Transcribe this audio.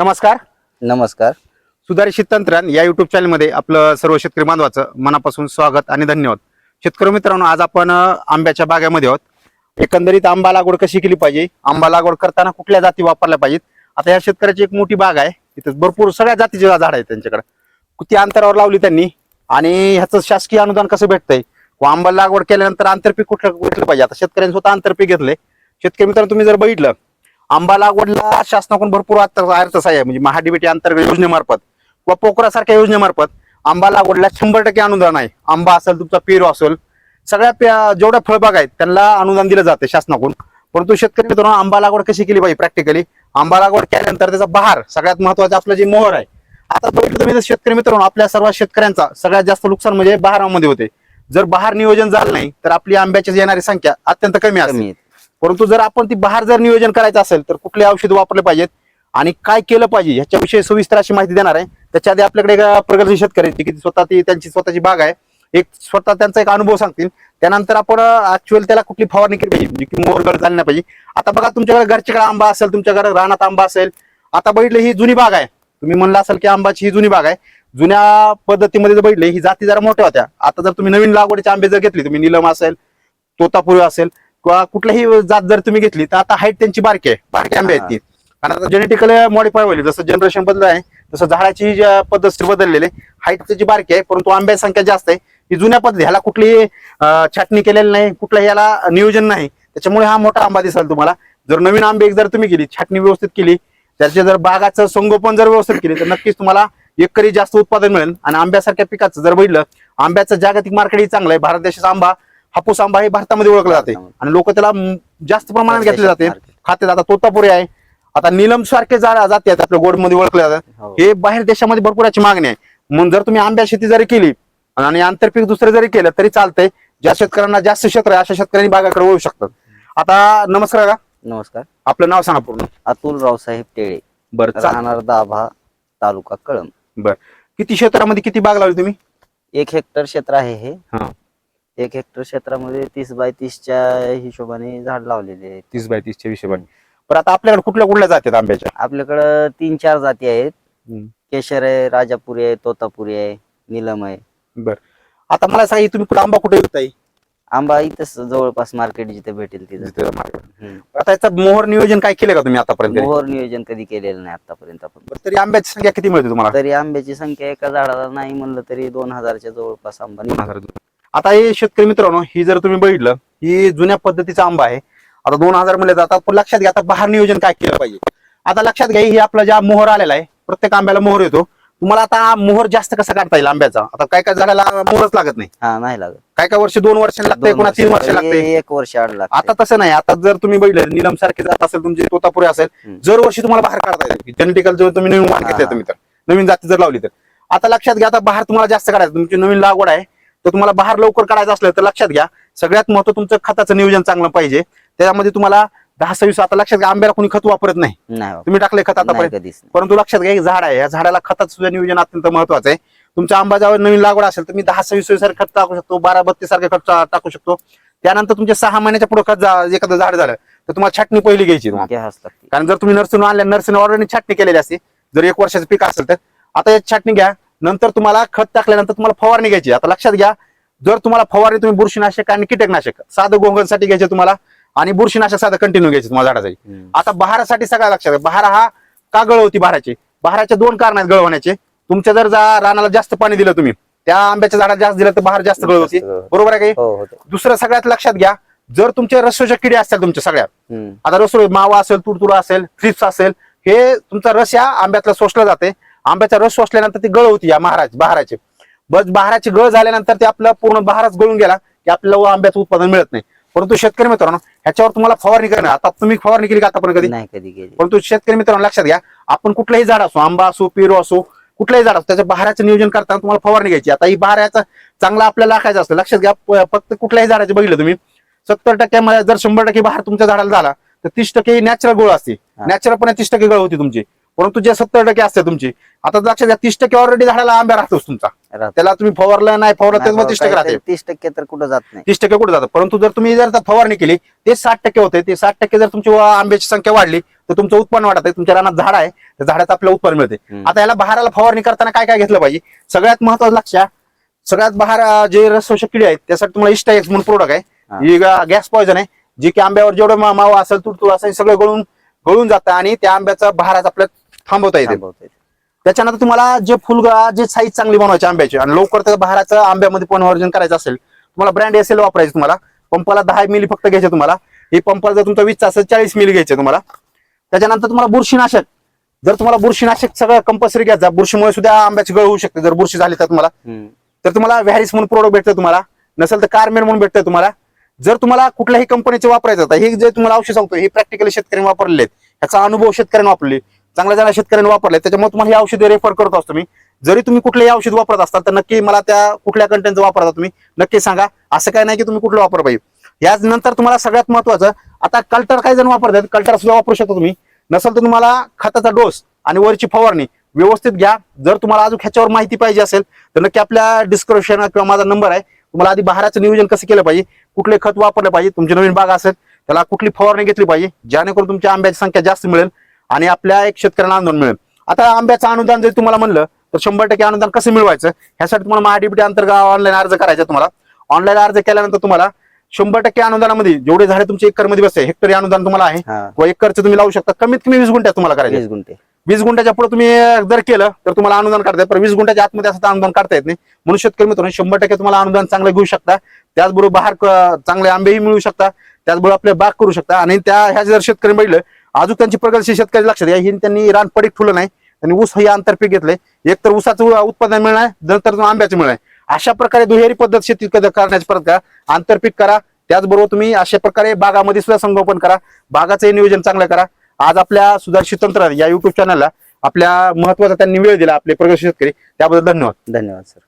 नमस्कार. नमस्कार. सुधारित तंत्रज्ञान या युट्यूब चॅनलमध्ये आपलं सर्व शेतकरी बांधवाचं मनापासून स्वागत आणि धन्यवाद. शेतकरी मित्रांनो आज आपण आंब्याच्या बागेमध्ये आहोत. एकंदरीत आंबा लागवड कशी केली पाहिजे? आंबा लागवड करताना कुठल्या जाती वापरल्या पाहिजेत? आता या शेतकऱ्याची एक मोठी बाग आहे. तिथं भरपूर सगळ्या जातीचे झाड आहेत त्यांच्याकडे. किती अंतरावर लावली त्यांनी. आणि ह्याचं शासकीय अनुदान कसं भेटतंय? व आंबा लागवड केल्यानंतर आंतरपीक कुठलं घेतलं पाहिजे? आता शेतकऱ्यांनी स्वतः आंतरपीक घेतलंय. शेतकरी मित्रांनो तुम्ही जर बघितलं आंबा लागवडला शासनाकडून भरपूर अर्थ अर्थसहाय्य आहे. म्हणजे महाडीबीटी अंतर्गत योजनेमार्फत व पोखरासारख्या योजनेमार्फत आंबा लागवडला शंभर टक्के अनुदान आहे. आंबा असेल तुमचा पेरू असेल सगळ्या जेवढ्या फळबाग आहेत त्यांना अनुदान दिलं जाते शासनाकडून. परंतु शेतकरी मित्रांनो आंबा लागवड कशी केली पाहिजे प्रॅक्टिकली आंबा लागवड केल्यानंतर त्याचा बहार सगळ्यात महत्त्वाचा आपलं जे मोहर आहे. आता बघितलं तुम्ही शेतकरी मित्रांनो आपल्या सर्व शेतकऱ्यांचा सगळ्यात जास्त नुकसान म्हणजे बहारामध्ये होते. जर बहार नियोजन झालं नाही तर आपली आंब्याची येणारी संख्या अत्यंत कमी असेल परंतु जर आपण ती बाहेर जर नियोजन करायचं असेल तर कुठले औषध वापरले पाहिजेत आणि काय केलं पाहिजे ह्याच्याविषयी सविस्तर अशी माहिती देणार आहे. त्याच्या आधी आपल्याकडे एक शेतकरी की स्वतः ती त्यांची स्वतःची बाग आहे. एक स्वतः त्यांचा एक अनुभव सांगतील. त्यानंतर आपण ऍक्च्युअल त्याला कुठली फवारणी केली पाहिजे म्हणजे की मोरगड चालण्या पाहिजे. आता बघा तुमच्याकडे घरच्याकडे आंबा असेल तुमच्याकडे रानात आंबा असेल. आता बघितलं ही जुनी बाग आहे. तुम्ही म्हणलं असेल की आंबाची ही जुनी बाग आहे. जुन्या पद्धतीमध्ये जर बघितले ही जाती जरा मोठ्या होत्या. आता जर तुम्ही नवीन लागवडीचे आंबे जर घेतले तुम्ही निलम असेल तोतापुरी असेल किंवा कुठल्याही जात जर तुम्ही घेतली तर आता हाईट त्यांची बारकी आहे. बारकी आंबे आहेत ती. कारण आता जेनेटिकली मॉडिफाय होईल. जसं जनरेशन बदल आहे तसं झाडाची जी पद्धत बदललेली हाईट त्याची बारकी आहे परंतु आंब्याची संख्या जास्त आहे. ही जुन्या पद्धती ह्याला कुठलीही छाटणी केलेली नाही कुठलंही याला नियोजन नाही. त्याच्यामुळे हा मोठा आंबा दिसाल तुम्हाला. जर नवीन आंबे एक जर तुम्ही केली छाटणी व्यवस्थित केली त्याचे जर बागाचं संगोपन जर व्यवस्थित केली तर नक्कीच तुम्हाला एकरी जास्त उत्पादन मिळेल. आणि आंब्यासारख्या पिकाचं जर बघितलं आंब्याचं जागतिक मार्केट चांगलं आहे. भारत देशाचा आंबा हापूस आंबा हे भारतामध्ये ओळखला जाते. आणि लोक त्याला जास्त प्रमाणात घेतले जाते. खाते आता तोतापुरी आहे. आता नीलम सारखे जाती आपल्या गोडमध्ये ओळखले जातात. हो. हे बाहेर देशामध्ये भरपूर याची मागणी आहे. म्हणून जर तुम्ही आंब्या शेती जरी केली आणि आंतरपीक दुसरे जरी केलं तरी चालतंय. ज्या शेतकऱ्यांना जास्त क्षेत्र आहे अशा शेतकऱ्यांनी बागाकडे वळू शकतात. आता नमस्कार का नमस्कार. आपलं नाव सांगा पूर्ण. अतुल रावसाहेब टेळे. बरं राहणार दाभा तालुका कळम बर. किती क्षेत्रामध्ये किती बाग लावली तुम्ही? एक हेक्टर क्षेत्र आहे हा. एक हेक्टर क्षेत्रामध्ये तीस बाय तीसच्या हिशोबाने झाड लावलेले आहेत. तीस बाय तीसच्या हिशोबाने. पण आता आपल्याकडे कुठल्या कुठल्या जाती आहेत आंब्याच्या? आपल्याकडं तीन चार जाती आहेत. हम्म. केशर आहे राजापुरी आहे तोतापुरी आहे निलम आहे. बर. आता मला सांगा तुम्ही कुठं आंबा कुठे विकताय? आंबा इथंच जवळपास मार्केट जिथे भेटेल तिथं. जिथे market. हम्म. आता याचं मोहर नियोजन काय केलं का तुम्ही आतापर्यंत मोहर नियोजन कधी केलेलं नाही आतापर्यंत आपण. बरं, तरी आंब्याची संख्या किती मिळते तुम्हाला? तरी आंब्याची संख्या एका झाडाला नाही म्हणलं तरी दोन हजारच्या जवळपास आंबा दोन निघतो. हजार दोन. आता हे शेतकरी मित्रांनो ही जर तुम्ही बघितलं ही जुन्या पद्धतीचा आंबा आहे. आता दोन हजार म्हणले आता पण लक्षात घ्या आता बहार नियोजन काय केलं पाहिजे. आता लक्षात घ्या ही आपला ज्या मोहर आलेला आहे प्रत्येक आंब्याला मोहर येतो. तुम्हाला आता मोहर जास्त कसा काढता येईल आंब्याचा? आता काय काय झाडाला मोहरच लागत नाही. हा नाही लागत. काय काय वर्ष दोन वर्ष लागते कोणा तीन वर्ष- लागते. एक वर्ष आता तसं नाही आता जर तुम्ही बघितलं निलम सारखे जात असेल तुमची तोतापुरी असेल. जर वर्षी तुम्हाला बाहेर काढता येईल. जेनेटिकल जर तुम्ही नवीन हा, घेतले. तुम्ही तर. नवीन जाती जर लावली तर. आता लक्षात घ्या आता बाहेर तुम्हाला जास्त काढायचं तुमची नवीन लागवड आहे. तर तुम्हाला बाहेर लवकर काढायचं असलं तर लक्षात घ्या. सगळ्यात महत्त्व तुमचं खताचं नियोजन चांगलं पाहिजे. त्याच्यामध्ये तुम्हाला दहा सव्वीस आता लक्षात घ्या आंब्याला कोणी खत वापरत नाही. तुम्ही टाकले खत आतापर्यंत. नाही. परंतु लक्षात घ्या एक झाड आहे. या झाडाला खताचं सुद्धा नियोजन अत्यंत महत्वाचं आहे. तुमच्या आंबा जेव्हा नवीन लागवड असेल तर मी दहा सव्वीस सारखं खत टाकू शकतो बारा बत्तीस सारखं खत टाकू शकतो. त्यानंतर तुमच्या सहा महिन्याच्या पुढे खत एखादं झाड झालं तर तुम्हाला छाटणी पहिली घ्यायची कारण जर तुम्ही नर्सरी आणल्या नर्सरी ऑलरेडी छाटणी केलेली असते जर एक वर्षाचं पीक असेल तर. आता याची छाटणी घ्या. नंतर तुम्हाला खत टाकल्यानंतर तुम्हाला फवारणी घ्यायची आता लक्षात घ्या जर तुम्हाला फवारणी तुम्ही बुरशीनाशक आणि कीटकनाशक साधं गोंगलसाठी घ्यायचे तुम्हाला आणि बुरशीनाशक साधं कंटिन्यू घ्यायचे तुम्हाला झाडासाठी. आता बहारासाठी सगळ्या लक्षात घ्या. बहार हा का गळ होती बहाराची बहाराचे दोन कारण आहेत गळ होण्याचे तुमच्या जर जा- रानाला जास्त पाणी दिलं तुम्ही त्या आंब्याच्या झाडाला जास्त दिलं तर बहार जास्त गळ होती. बरोबर आहे काही हो दुसरं सगळ्यात लक्षात घ्या जर तुमचे रसोच्या किडे असतील तुमच्या सगळ्या हम्म. आता रसोई मावा असेल तुरतुरा असेल थ्रिप्स असेल हे तुमचा रस या आंब्यातला शोषला जाते आंब्याचा रस शोषल्यानंतर ती गळ होती या महाराज बहाराची. बस बहाराची गळ झाल्यानंतर ते आपलं पूर्ण बहारच गळून गेला की आपल्याला आंब्याचं उत्पादन मिळत नाही. परंतु शेतकरी मित्रांनो ह्याच्यावर तुम्हाला फवारणी करणं आता तुम्ही फवारणी केली का आतापर्यंत कधी? नाही कधी गेली परंतु शेतकरी मित्रांनो लक्षात घ्या आपण कुठलंही झाड असो आंबा असो पेरू असो कुठलंही झाड असो त्याच्या बहाराचं नियोजन करताना तुम्हाला फवारणी घ्यायची. आता ही बहाराचा चांगला आपल्याला राखायचा असतं. लक्षात घ्या फक्त कुठल्याही झाडाचे बघितलं तुम्ही सत्तर टक्क्यामध्ये जर शंभर टक्के बहार तुमच्या झाडाला झाला तर तीस टक्के नॅचरल गोळ असते. हा. नॅचरलपणे तीस टक्के गळ होती तुमची. परंतु जे सत्तर टक्के असते तुमची आता लक्षात घ्या तीस टक्के ऑलरेडी झाडाला आंब्या राहतोच तुमचा. त्याला तुम्ही फवारलं नाही फवारलं त्याच्यामुळे तीस टक्के राहते. तीस टक्के तर कुठं जात नाही. तीस टक्के कुठे जातं? परंतु जर तुम्ही जर फवारणी केली ते साठ टक्के होते ते साठ टक्के जर तुमची आंब्याची संख्या वाढली तर तुमचं उत्पन्न वाढत आहे तुमच्या रानात झाड आहे त्या झाडाचं आपल्याला उत्पन्न मिळते. आता याला बहाराला फवारणी करताना काय काय घेतलं पाहिजे? सगळ्यात महत्वाचं लक्ष सगळ्यात बहार जे रसशोषक किडे आहेत त्यासाठी तुम्हाला इस्टाएक्स म्हणून प्रोडक्ट. आहे. गॅस पॉइझन आहे जे की आंब्यावर जेवढं मावा असेल तुडतुड असेल सगळं गळून गळून जातं आणि त्या आंब्याचा बहाराचा आपल्याला थांबवता येते. थांबवता येते. त्याच्यानंतर तुम्हाला जे फुलगा जे साईज चांगली बनवायची आंब्याची आणि लवकर त्या बहाराचं आंब्यामध्ये पण करायचं असेल तुम्हाला ब्रँड एस एल वापरायचं तुम्हाला. पंपाला दहा मिली फक्त घ्यायचे तुम्हाला. हे पंपाला जर तुमचा वीसचा असेल चाळीस मिली घ्यायचे तुम्हाला. त्याच्यानंतर तुम्हाला बुरशीनाशक. जर तुम्हाला बुरशीनाशक सगळं कंपल्सरी घ्यायचं बुरशीमुळे सुद्धा आंब्याची गळ होऊ शकते जर बुरशी झाली तर तुम्हाला. हम्म. तर तुम्हाला व्हॅरिस म्हणून प्रोडक्ट भेटतं तुम्हाला. नसेल तर कारमेन म्हणून भेटतं तुम्हाला. जर तुम्हाला कुठल्याही कंपनीचे वापरायचं हे जे तुम्हाला औषध सांगतो हे प्रॅक्टिकली शेतकऱ्यांनी वापरलेले आहेत. याचा अनुभव शेतकऱ्यांनी वापरले चांगल्या चांगल्या शेतकऱ्यांनी वापरले त्याच्यामुळे तुम्हाला हे औषध रेफर करत असतो मी. जरी तुम्ही कुठलेही औषध वापरत असतात तर नक्की मला त्या कुठल्या कंटेंटचं वापरता तुम्ही नक्की सांगा. असं काय नाही की तुम्ही कुठलं वापर पाहिजे याच नंतर तुम्हाला सगळ्यात महत्वाचं आता कल्टर काही जण वापरतात कल्टर सुद्धा वापरू शकता तुम्ही. नसेल तर तुम्हाला खताचा डोस आणि वरची फवारणी व्यवस्थित घ्या. जर तुम्हाला अजून ह्याच्यावर माहिती पाहिजे असेल तर नक्की आपल्या डिस्क्रिप्शन किंवा माझा नंबर आहे. तुम्हाला आधी बाहेरचं नियोजन कसं केलं पाहिजे कुठले खत वापरलं पाहिजे तुमची नवीन बाग असेल त्याला कुठली फवारणी घेतली पाहिजे जेणेकरून तुमच्या आंब्याची संख्या जास्त मिळेल. आणि आपल्या एक शेतकऱ्यांना अनुदान मिळेल. आता आंब्याचं अनुदान जर तुम्हाला म्हणलं तर शंभर टक्के अनुदान कसं मिळवायचं? ह्यासाठी तुम्हाला महाडीबीटी अंतर्गत ऑनलाईन अर्ज करायचा तुम्हाला. ऑनलाईन अर्ज केल्यानंतर तुम्हाला शंभर टक्के अनुदानामध्ये जेवढे झाडे तुमच्या एकरमध्ये बसते हेक्टरी अनुदान तुम्हाला आहे. व एकरचं तुम्ही लावू शकता. कमीत कमी वीस गुंठ्यात तुम्हाला करायचं. वीस गुंठे. वीस गुंठ्याच्या पुढे तुम्ही जर केलं तर तुम्हाला अनुदान काढता येईल. पण वीस गुंठ्याच्या आतमध्ये असं अनुदान काढता येत नाही. म्हणून शेतकरी मित्रांनो शंभर टक्के तुम्हाला अनुदान चांगलं घेऊ शकता. त्याचबरोबर बाहेर चांगले आंबेही मिळू शकता. त्याचबरोबर आपले बाग करू शकता. आणि त्या ह्या जर शेतकरी बघितलं अजून त्यांची प्रगतीशील शेतकरी लक्षात घ्या ही त्यांनी रान पडीक ठुलं नाही. आणि ऊस हे आंतरपीक घेतलंय. एक तर ऊसाचं उत्पादन मिळणार नंतर आंब्याचं मिळणार. अशा प्रकारे दुहेरी पद्धत शेती करण्याची परत करा. आंतरपीक करा. त्याचबरोबर तुम्ही अशा प्रकारे बागामध्ये सुद्धा संगोपन करा. बागाचं नियोजन चांगलं करा. आज आपल्या सुधारित तंत्र या युट्यूब चॅनलला आपल्या महत्त्वाचा त्यांनी वेळ दिला आपले प्रगत शेतकरी. त्याबद्दल धन्यवाद. धन्यवाद सर.